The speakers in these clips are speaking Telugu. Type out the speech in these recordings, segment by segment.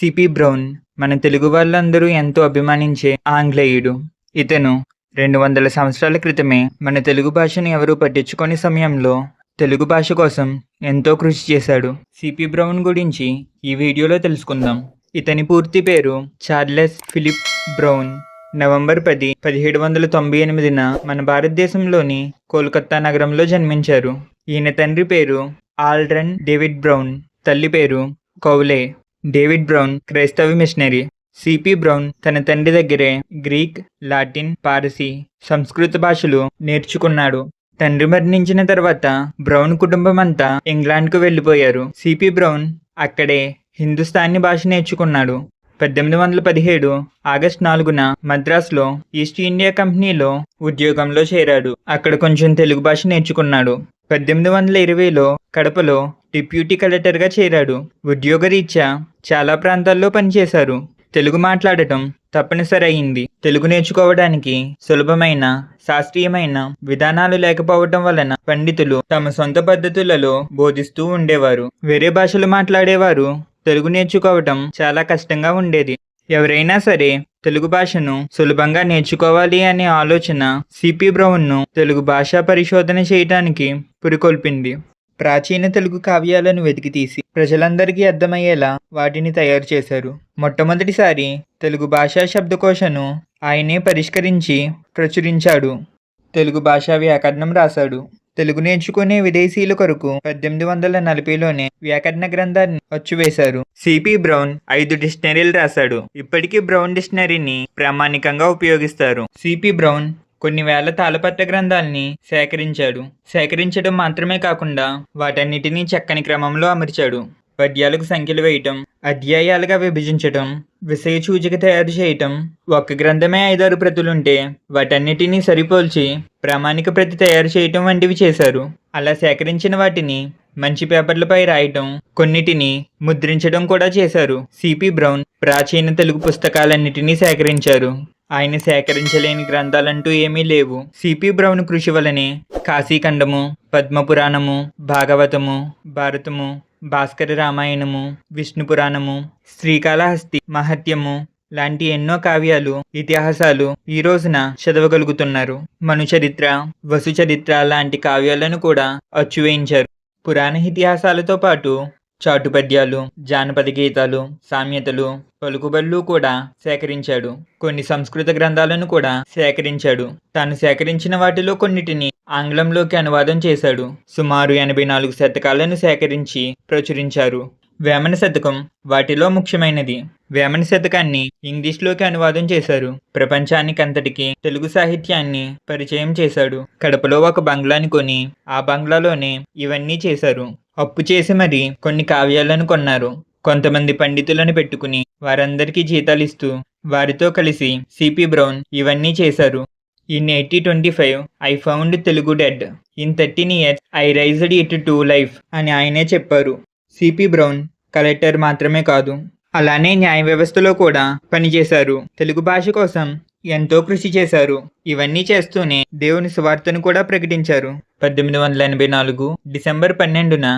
సిపి బ్రౌన్ మన తెలుగు వాళ్ళందరూ ఎంతో అభిమానించే ఆంగ్లేయుడు. ఇతను రెండు వందల సంవత్సరాల క్రితమే మన తెలుగు భాషను ఎవరూ పట్టించుకోని సమయంలో తెలుగు భాష కోసం ఎంతో కృషి చేశాడు. సిపి బ్రౌన్ గురించి ఈ వీడియోలో తెలుసుకుందాం. ఇతని పూర్తి పేరు చార్లెస్ ఫిలిప్ బ్రౌన్. నవంబర్ పది పదిహేడు వందల తొంభై ఎనిమిదిన మన భారతదేశంలోని కోల్కత్తా నగరంలో జన్మించారు. ఈయన తండ్రి పేరు ఆల్డ్రన్ డేవిడ్ బ్రౌన్. తల్లి పేరు కౌలే. డేవిడ్ బ్రౌన్ క్రైస్తవ మిషనరీ. సిపి బ్రౌన్ తన తండ్రి దగ్గరే గ్రీక్ లాటిన్ పారసీ సంస్కృత భాషలు నేర్చుకున్నాడు. తండ్రి మరణించిన తర్వాత బ్రౌన్ కుటుంబం అంతా ఇంగ్లాండ్కు వెళ్ళిపోయారు. సిపి బ్రౌన్ అక్కడే హిందుస్థానీ భాష నేర్చుకున్నాడు. పద్దెనిమిది వందల పదిహేడు ఆగస్ట్ నాలుగున మద్రాసులో ఈస్ట్ ఇండియా కంపెనీలో ఉద్యోగంలో చేరాడు. అక్కడ కొంచెం తెలుగు భాష నేర్చుకున్నాడు. పద్దెనిమిది వందల ఇరవైలో కడపలో డిప్యూటీ కలెక్టర్గా చేరాడు. ఉద్యోగరీత్యా చాలా ప్రాంతాల్లో పనిచేశారు. తెలుగు మాట్లాడటం తప్పనిసరి అయింది తెలుగు నేర్చుకోవడానికి సులభమైన శాస్త్రీయమైన విధానాలు లేకపోవటం వలన పండితులు తమ సొంత పద్ధతులలో బోధిస్తూ ఉండేవారు. వేరే భాషలు మాట్లాడేవారు. తెలుగు నేర్చుకోవటం చాలా కష్టంగా ఉండేది. ఎవరైనా సరే తెలుగు భాషను సులభంగా నేర్చుకోవాలి అనే ఆలోచన సిపి బ్రౌన్ను తెలుగు భాషా పరిశోధన చేయటానికి పురికొల్పింది. ప్రాచీన తెలుగు కావ్యాలను వెతికితీసి ప్రజలందరికీ అర్థమయ్యేలా వాటిని తయారు చేశారు. మొట్టమొదటిసారి తెలుగు భాషా శబ్దకోశను ఆయనే పరిష్కరించి ప్రచురించాడు. తెలుగు భాషా వ్యాకరణం రాశాడు. తెలుగు నేర్చుకునే విదేశీయుల కొరకు పద్దెనిమిది వందల నలభైలోనే వ్యాకరణ గ్రంథాన్ని అచ్చువేశారు. సిపి బ్రౌన్ ఐదు డిక్షనరీలు రాశాడు. ఇప్పటికీ బ్రౌన్ డిక్షనరీని ప్రామాణికంగా ఉపయోగిస్తారు. సిపి బ్రౌన్ కొన్ని వేల తాళపత్ర గ్రంథాల్ని సేకరించాడు. సేకరించడం మాత్రమే కాకుండా వాటన్నిటినీ చక్కని క్రమంలో అమర్చాడు. పద్యాలకు సంఖ్యలు వేయటం అధ్యాయాలుగా విభజించటం విషయ సూచిక తయారు చేయటం ఒక్క గ్రంథమే ఐదారు ప్రతులుంటే వాటన్నిటినీ సరిపోల్చి ప్రామాణిక ప్రతి తయారు చేయటం వంటివి చేశారు. అలా సేకరించిన వాటిని మంచి పేపర్లపై రాయటం కొన్నిటిని ముద్రించడం కూడా చేశారు. సిపి బ్రౌన్ ప్రాచీన తెలుగు పుస్తకాలన్నిటినీ సేకరించారు. ఆయన సేకరించలేని గ్రంథాలంటూ ఏమీ లేవు. సిపి బ్రౌన్ కృషి వలనే కాశీఖండము పద్మపురాణము భాగవతము భారతము భాస్కర రామాయణము విష్ణు పురాణము శ్రీకాళహస్తి మహత్యము లాంటి ఎన్నో కావ్యాలు ఇతిహాసాలు ఈ రోజున చదవగలుగుతున్నారు. మను చరిత్ర వసు చరిత్ర లాంటి కావ్యాలను కూడా అచ్చువేయించారు. పురాణ ఇతిహాసాలతో పాటు చాటుపద్యాలు జానపద గీతాలు సామ్యతలు పలుకుబళ్ళు కూడా సేకరించాడు. కొన్ని సంస్కృత గ్రంథాలను కూడా సేకరించాడు. తాను సేకరించిన వాటిలో కొన్నిటిని ఆంగ్లంలోకి అనువాదం చేశాడు. సుమారు ఎనభై నాలుగు శతకాలను సేకరించి ప్రచురించారు. వేమన శతకం వాటిలో ముఖ్యమైనది. వేమన శతకాన్ని ఇంగ్లీష్లోకి అనువాదం చేశారు. ప్రపంచానికి అంతటికి తెలుగు సాహిత్యాన్ని పరిచయం చేశాడు. కడపలో ఒక బంగ్లాని కొని ఆ బంగ్లాలోనే ఇవన్నీ చేశారు. అప్పు చేసి మరి కొన్ని కావ్యాలను కొన్నారు. కొంతమంది పండితులను పెట్టుకుని వారందరికీ జీతాలు ఇస్తూ వారితో కలిసి సిపి బ్రౌన్ ఇవన్నీ చేశారు. In eighty twenty five I found Telugu dead. In thirteen years I raised it to life అని ఆయనే చెప్పారు. సిపి బ్రౌన్ కలెక్టర్ మాత్రమే కాదు అలానే న్యాయ వ్యవస్థలో కూడా పనిచేశారు. తెలుగు భాష కోసం ఎంతో కృషి చేశారు. ఇవన్నీ చేస్తూనే దేవుని సువార్తను కూడా ప్రకటించారు. పద్దెనిమిది వందల ఎనభై నాలుగు డిసెంబర్ పన్నెండున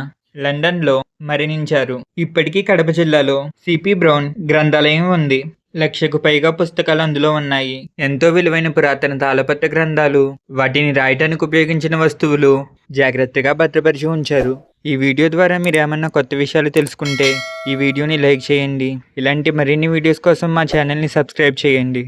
లండన్లో మరణించారు. ఇప్పటికీ కడప జిల్లాలో సిపి బ్రౌన్ గ్రంథాలయం ఉంది. లక్షకు పైగా పుస్తకాలు అందులో ఉన్నాయి. ఎంతో విలువైన పురాతన తాళపత్ర గ్రంథాలు వాటిని రాయటానికి ఉపయోగించిన వస్తువులు జాగ్రత్తగా భద్రపరిచి ఉంచారు. ఈ వీడియో ద్వారా మీరు ఏమన్నా కొత్త విషయాలు తెలుసుకుంటే ఈ వీడియోని లైక్ చేయండి. ఇలాంటి మరిన్ని వీడియోస్ కోసం మా ఛానల్ని సబ్స్క్రైబ్ చేయండి.